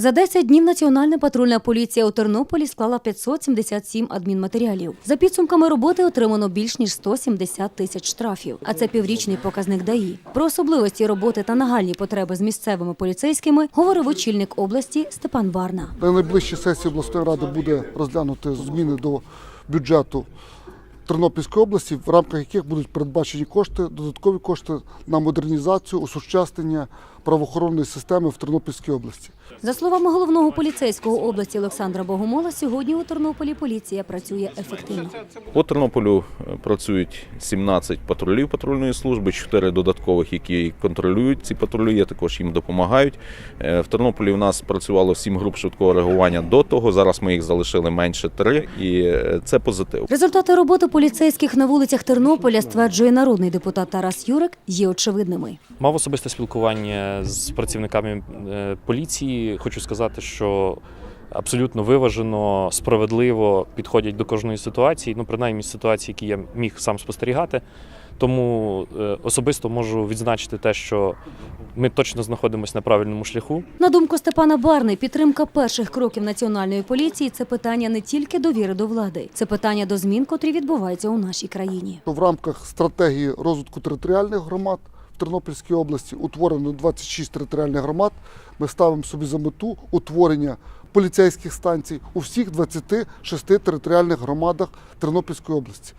За 10 днів Національна патрульна поліція у Тернополі склала 577 адмінматеріалів. За підсумками роботи отримано більш ніж 170 тисяч штрафів. А це піврічний показник ДАІ. Про особливості роботи та нагальні потреби з місцевими поліцейськими говорив очільник області Степан Барна. На найближчій сесії обласної ради буде розглянути зміни до бюджету Тернопільської області, в рамках яких будуть передбачені кошти, додаткові кошти на модернізацію, осучаснення правоохоронної системи в Тернопільській області. За словами головного поліцейського області Олександра Богомола, сьогодні у Тернополі поліція працює ефективно. По Тернополю е, працюють 17 патрулів патрульної служби, 4 додаткових, які контролюють ці патрулі, також їм допомагають. Е, В Тернополі у нас працювало 7 груп швидкого реагування до того. Зараз ми їх залишили менше 3, і е, це позитив. Результати роботи поліцейських на вулицях Тернополя, стверджує народний депутат Тарас Юрик, є очевидними. Мав особисте спілкування з працівниками е, поліції. Хочу сказати, що абсолютно виважено, справедливо підходять до кожної ситуації. Ну, принаймні ситуації, які я міг сам спостерігати. Тому е, особисто можу відзначити те, що ми точно знаходимося на правильному шляху. На думку Степана Барни, підтримка перших кроків національної поліції це питання не тільки довіри до влади, це питання до змін, котрі відбуваються у нашій країні. В рамках стратегії розвитку територіальних громад Тернопільській області утворено 26 територіальних громад. Ми ставимо собі за мету утворення поліцейських станцій у всіх 26 територіальних громадах Тернопільської області.